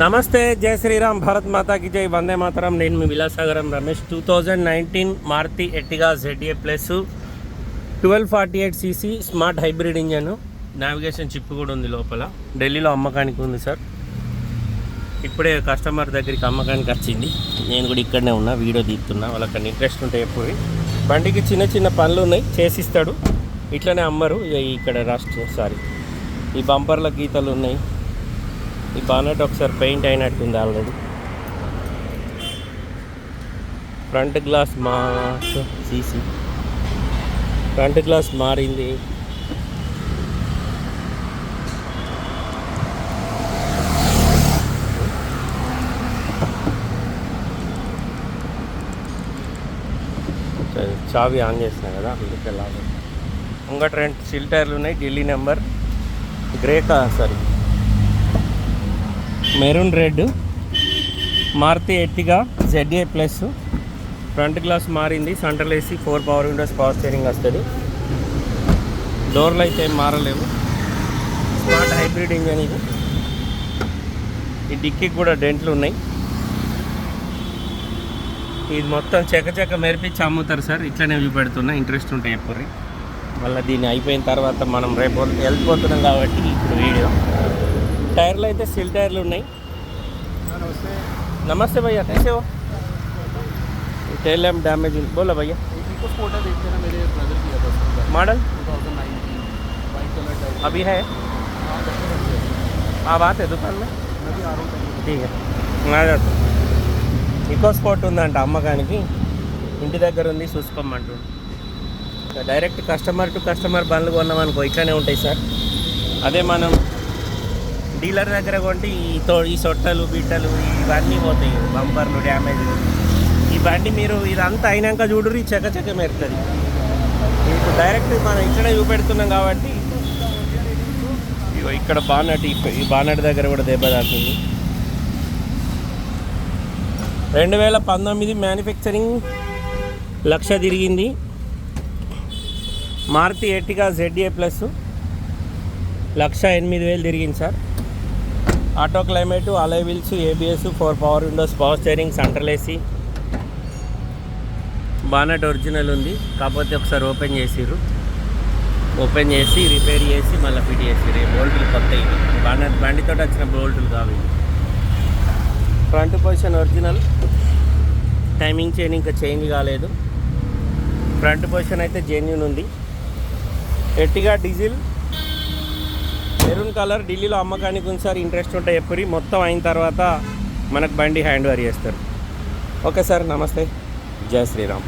నమస్తే జై శ్రీరామ్ భారత్ మాతాకి జై. వందే మాతరం నేను మీ Vilasagaram Ramesh. Two thousand nineteen Maruti Ertiga ZA plus twelve forty eight CC smart hybrid engine navigation chip కూడా ఉంది లోపల. ఢిల్లీలో అమ్మకానికి ఉంది సార్ ఇప్పుడే కస్టమర్ దగ్గరికి అమ్మకానికి వచ్చింది. నేను కూడా ఇక్కడనే ఉన్నా వీడియో తీస్తున్నా వాళ్ళకి ఇంట్రెస్ట్ ఉంటే ఎప్పుడు బండికి చిన్న చిన్న పనులు ఉన్నాయి చేసిస్తాడు. ఇట్లనే అమ్మరు ఇక ఇక్కడ రాష్ట్ర సారీ ఈ బంపర్ల గీతలు ఉన్నాయి. ఈ బానట్ ఒకసారి పెయింట్ అయినట్టుంది ఆల్రెడీ. ఫ్రంట్ గ్లాస్ మా సీసీ. ఫ్రంట్ గ్లాస్ మారింది. సరే, చావి ఆన్ చేసిన కదా అందుకే లాభం ముంగట రెండు సిల్ టైర్లు ఉన్నాయి ఢిల్లీ నెంబర్. గ్రే కా sorry. Maroon red Maruti Ertiga ZA plus front glass మారింది central AC four power windows power steering వస్తుంది. డోర్లు అయితే ఏం మారలేవు. స్మార్ట్ హైబ్రిడ్ ఇంజన్ ఇది. ఈ డిక్కీకి కూడా డెంట్లు ఉన్నాయి. ఇది మొత్తం చెక్కచెక్క చెక్క మెరిపించి అమ్ముతారు సార్. ఇట్లనే చూపెడుతున్నా. ఇంట్రెస్ట్ ఉంటాయి ఎప్పుడు. మళ్ళీ దీన్ని అయిపోయిన తర్వాత మనం రేపు వెళ్ళిపోతున్నాం కాబట్టి ఇప్పుడు వీడియో. టైర్లు అయితే సిల్ టైర్లు ఉన్నాయి नमस्ते नमस्ते भैया कैसे हो टेल लैम्प डैमेज बोलो भैया इको स्पोर्टर देखते ना मेरे ब्रदर किया था उसका मॉडल 2019 वाइट कलर टाइप अभी है हाँ देखते रहते हैं आप आते दुकान में मैं भी आ रहा हूँ कहीं ठीक है आ जाता ఇకో స్పోర్ట్ ఉందంట అమ్మకానికి ఇంటి దగ్గర ఉంది చూసుకోమంటుండు ఇక డైరెక్ట్ కస్టమర్ టు కస్టమర్ బండ్లు కొన్నామనుకో ఇట్లానే ఉంటాయి సార్ అదే మనం డీలర్ దగ్గర కొంటే ఈ తో ఈ సొట్టలు బిట్టలు ఇవన్నీ పోతాయి. బంపర్లు డ్యామేజ్ ఈ బండి మీరు ఇదంతా అయినాక చూడరు ఈ చెక్క మెరుతుంది. ఇప్పుడు డైరెక్ట్ మనం ఇక్కడే చూపెడుతున్నాం కాబట్టి. ఇక్కడ బానట్ ఈ- ఈ బానట్ దగ్గర కూడా దెబ్బ తాకుతుంది రెండు వేల పంతొమ్మిది మ్యానుఫ్యాక్చరింగ్ లక్ష తిరిగింది. Maruti Ertiga Zeta plus lakh ఎనిమిది వేలు తిరిగింది sir. Auto climate alloy wheels ABS four power windows power steering central AC bonnet original ఉంది. కాకపోతే ఒకసారి ఓపెన్ చేసిర్రు. ఓపెన్ చేసి రిపేర్ చేసి మళ్ళీ ఫిట్ చేసిర్రు. ఈ బోల్టులు కొత్త ఇవి. బానట్ బండితో వచ్చిన బోల్టులు కావు front position original. Timing chain ఇంకా చేంజ్ కాలేదు. ఫ్రంట్ పొజిషన్ అయితే జెన్యున్ ఉంది. Ertiga diesel? మెరూన్ కలర్ ఢిల్లీలో అమ్మకానికి ఉంది సార్. ఇంట్రెస్ట్ ఉంటే చెప్పి మొత్తం అయిన తర్వాత మనకు బండి హ్యాండ్ ఓవర్ చేస్తారు. ఓకే సార్ నమస్తే. జై శ్రీరామ్.